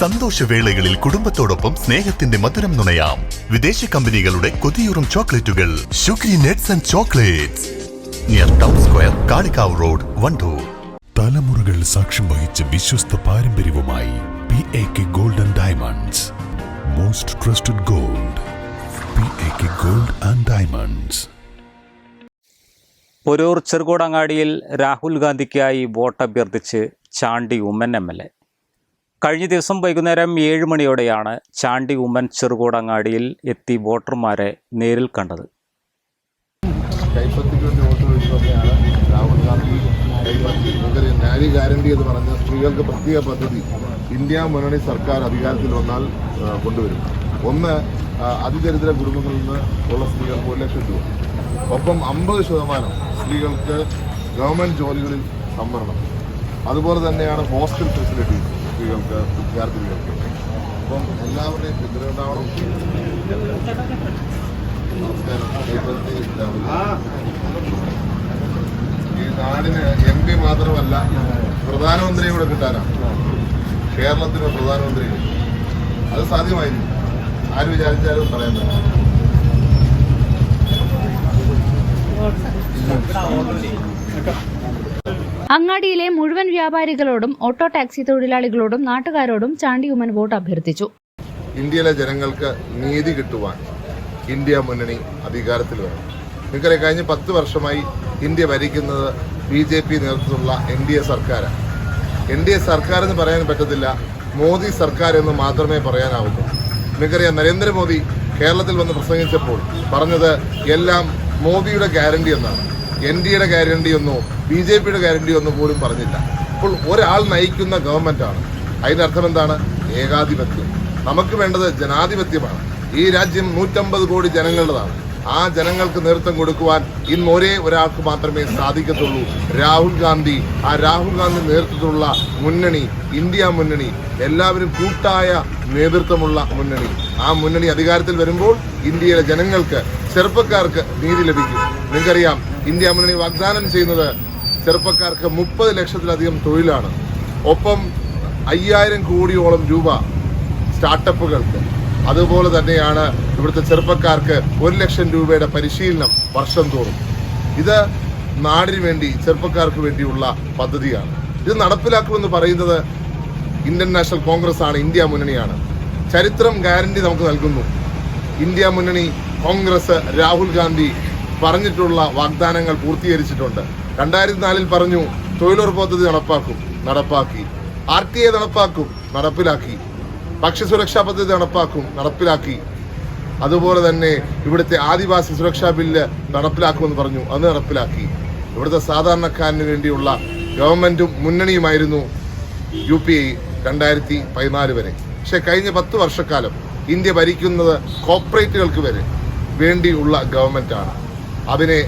സന്തോഷവേളകളിൽ കുടുംബത്തോടൊപ്പം സ്നേഹത്തിന്റെ മധുരം നുണയാം. വിദേശ കമ്പനികളുടെ കൊതിയൂറും ചോക്ലേറ്റുകൾ. Shukri nuts and chocolates. Near town square Kalikavu road Wandoor. തലമുറകൾ സാക്ഷ്യം വഹിച്ച വിശ്വസ്ത പാരമ്പര്യവുമായി P A K golden diamonds most trusted gold P A K gold and diamonds Poroor ചെറുകോടങ്ങാടിയിൽ Rahul ഗാന്ധിക്കായി വോട്ടഭ്യർത്ഥിച്ച് Chandy Oommen M L A. കഴിഞ്ഞ ദിവസം വൈകുന്നേരം ഏഴ് മണിയോടെയാണ് ചാണ്ടി ഉമ്മൻ ചെറുകോടങ്ങാടിയിൽ എത്തി വോട്ടർമാരെ നേരിൽ കണ്ടത്. ഗ്യാരണ്ടി എന്ന് പറഞ്ഞ സ്ത്രീകൾക്ക് പ്രത്യേക പദ്ധതി ഇന്ത്യ മുന്നണി സർക്കാർ അധികാരത്തിൽ വന്നാൽ കൊണ്ടുവരും. ഒന്ന് അതിദരിദ്ര കുടുംബങ്ങളിൽ നിന്ന് ഉള്ള സ്ത്രീകൾക്ക് ഒരു ലക്ഷം രൂപ. ഒപ്പം അമ്പത് ശതമാനം സ്ത്രീകൾക്ക് ഗവൺമെന്റ് ജോലികളിൽ സംവരണം. അതുപോലെ തന്നെയാണ് ഹോസ്റ്റൽ ഫെസിലിറ്റീസ്. സ്ത്രീകൾക്ക് വിദ്യാർത്ഥികൾക്ക് അപ്പം എല്ലാവരുടെയും പിന്തുണ ഉണ്ടാവണം നമസ്കാരം. കൈപ്പത്തി രാഹുൽ ഈ നാടിന് എം പി മാത്രമല്ല പ്രധാനമന്ത്രിയെ കൂടെ കിട്ടാനാണ് കേരളത്തിന് പ്രധാനമന്ത്രി. അത് സാധ്യമായിരുന്നു ആര് വിചാരിച്ചാലും പറയാൻ പറ്റും അങ്ങാടിയിലെ മുഴുവൻ വ്യാപാരികളോടും ഓട്ടോ ടാക്സി തൊഴിലാളികളോടും നാട്ടുകാരോടും ചാണ്ടി ഉമ്മൻ വോട്ട് അഭ്യർത്ഥിച്ചു. ഇന്ത്യയിലെ ജനങ്ങൾക്ക് നീതി കിട്ടുവാൻ ഇന്ത്യ മുന്നണി അധികാരത്തിൽ വരണം നിങ്ങൾക്കറിയാം കഴിഞ്ഞ പത്ത് വർഷമായി ഇന്ത്യ ഭരിക്കുന്നത് ബി ജെ പി നേതൃത്വത്തിലുള്ള എൻ ഡി എ സർക്കാരാണ്. എൻ ഡി എ സർക്കാർ എന്ന് പറയാൻ പറ്റത്തില്ല മോദി സർക്കാർ എന്ന് മാത്രമേ പറയാനാവുള്ളൂ നിങ്ങൾക്കറിയാം നരേന്ദ്രമോദി കേരളത്തിൽ വന്ന് പ്രസംഗിച്ചപ്പോൾ പറഞ്ഞത് എല്ലാം മോദിയുടെ ഗ്യാരണ്ടി എന്നാണ്. എൻ ഡി എയുടെ ഗ്യാരണ്ടി ഒന്നോ ബി ജെ പിയുടെ ഗ്യാരണ്ടി ഒന്നോ പോലും പറഞ്ഞില്ല. അപ്പോൾ ഒരാൾ നയിക്കുന്ന ഗവൺമെന്റാണ്. അതിന്റെ അർത്ഥം എന്താണ്? ഏകാധിപത്യം. നമുക്ക് വേണ്ടത് ജനാധിപത്യമാണ്. ഈ രാജ്യം നൂറ്റമ്പത് കോടി ജനങ്ങളുടേതാണ്. ആ ജനങ്ങൾക്ക് നേതൃത്വം കൊടുക്കുവാൻ ഇന്ന് ഒരേ ഒരാൾക്ക് മാത്രമേ സാധിക്കത്തുള്ളൂ. രാഹുൽ ഗാന്ധി. ആ രാഹുൽ ഗാന്ധി നേതൃത്വത്തിലുള്ള മുന്നണി ഇന്ത്യ മുന്നണി എല്ലാവരും കൂട്ടായ നേതൃത്വമുള്ള മുന്നണി. ആ മുന്നണി അധികാരത്തിൽ വരുമ്പോൾ ഇന്ത്യയിലെ ജനങ്ങൾക്ക് ചെറുപ്പക്കാർക്ക് നീതി ലഭിക്കും. നിങ്ങൾക്കറിയാം ഇന്ത്യ മുന്നണി വാഗ്ദാനം ചെയ്യുന്നത് ചെറുപ്പക്കാർക്ക് മുപ്പത് ലക്ഷത്തിലധികം തൊഴിലാണ്. ഒപ്പം അയ്യായിരം കോടിയോളം രൂപ സ്റ്റാർട്ടപ്പുകൾക്ക്. അതുപോലെ തന്നെയാണ് ഇവിടുത്തെ ചെറുപ്പക്കാർക്ക് ഒരു ലക്ഷം രൂപയുടെ പരിശീലനം വർഷം തോറും. ഇത് നാടിന് വേണ്ടി ചെറുപ്പക്കാർക്ക് വേണ്ടിയുള്ള പദ്ധതിയാണ്. ഇത് നടപ്പിലാക്കുമെന്ന് പറയുന്നത് ഇന്ത്യൻ നാഷണൽ കോൺഗ്രസ് ആണ് ഇന്ത്യ മുന്നണിയാണ്. ചരിത്രം ഗ്യാരണ്ടി നമുക്ക് നൽകുന്നു. ഇന്ത്യ മുന്നണി കോൺഗ്രസ് രാഹുൽ ഗാന്ധി പറഞ്ഞിട്ടുള്ള വാഗ്ദാനങ്ങൾ പൂർത്തീകരിച്ചിട്ടുണ്ട്. രണ്ടായിരത്തി നാലിൽ പറഞ്ഞു തൊഴിലുറപ്പ് പദ്ധതി നടപ്പാക്കും നടപ്പാക്കി. ആർ ടി എ നടപ്പാക്കും നടപ്പിലാക്കി. ഭക്ഷ്യസുരക്ഷാ പദ്ധതി നടപ്പാക്കും നടപ്പിലാക്കി. അതുപോലെ തന്നെ ഇവിടുത്തെ ആദിവാസി സുരക്ഷാ ബില്ല് നടപ്പിലാക്കുമെന്ന് പറഞ്ഞു അത് നടപ്പിലാക്കി. ഇവിടുത്തെ സാധാരണക്കാരന് വേണ്ടിയുള്ള ഗവൺമെന്റും മുന്നണിയുമായിരുന്നു യു പി ഐ രണ്ടായിരത്തി പതിനാല് വരെ. പക്ഷെ കഴിഞ്ഞ പത്ത് വർഷക്കാലം ഇന്ത്യ ഭരിക്കുന്നത് കോർപ്പറേറ്റുകൾക്ക് വരെ വേണ്ടിയുള്ള ഗവൺമെന്റാണ്. അതിനെ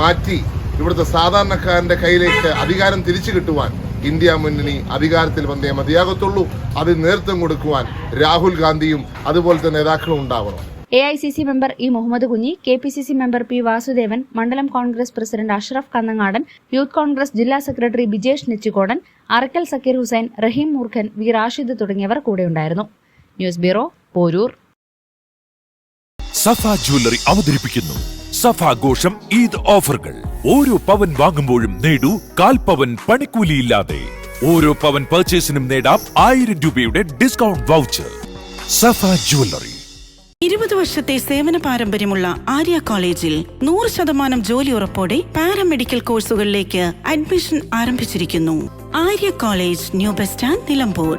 മാറ്റി ഇവിടുത്തെ സാധാരണക്കാരന്റെ കയ്യിലേക്ക് അധികാരം തിരിച്ചു കിട്ടുവാൻ ഇന്ത്യ മുന്നണി അധികാരത്തിൽ വന്നേ മതിയാകത്തുള്ളൂ. അത് നേതൃത്വം കൊടുക്കുവാൻ രാഹുൽ ഗാന്ധിയും അതുപോലത്തെ നേതാക്കളും ഉണ്ടാവണം. A I C C member E Muhammad Kunhi K P C C member P Vasudevan മണ്ഡലം കോൺഗ്രസ് പ്രസിഡന്റ് അഷ്റഫ് കന്നങ്ങാടൻ യൂത്ത് കോൺഗ്രസ് ജില്ലാ സെക്രട്ടറി ബിജേഷ് നെച്ചിക്കോടൻ അറക്കൽ സക്കീർ ഹുസൈൻ റഹീം മൂർഖൻ വി റാഷിദ് തുടങ്ങിയവർ കൂടെയുണ്ടായിരുന്നു news bureau Poroor. Safa jewellery അവതരിപ്പിക്കുന്നു. സഫ ഘോഷം ഈദ് ഓഫറുകൾ. ഓരോ പവൻ വാങ്ങുമ്പോഴും നേടൂ കാൽ പവൻ പണിക്കൂലിയില്ലാതെ. ഓരോ പവൻ പർച്ചേസിനും നേടാം ആയിരം രൂപയുടെ ഡിസ്കൗണ്ട് വൗച്ചർ സഫ ജുവല്ലറി ഇരുപത് വർഷത്തെ സേവന പാരമ്പര്യമുള്ള ആര്യ കോളേജിൽ നൂറ് ശതമാനം ജോലി ഉറപ്പോടെ പാരാമെഡിക്കൽ കോഴ്സുകളിലേക്ക് അഡ്മിഷൻ ആരംഭിച്ചിരിക്കുന്നു. Arya college new bus stand Nilambur.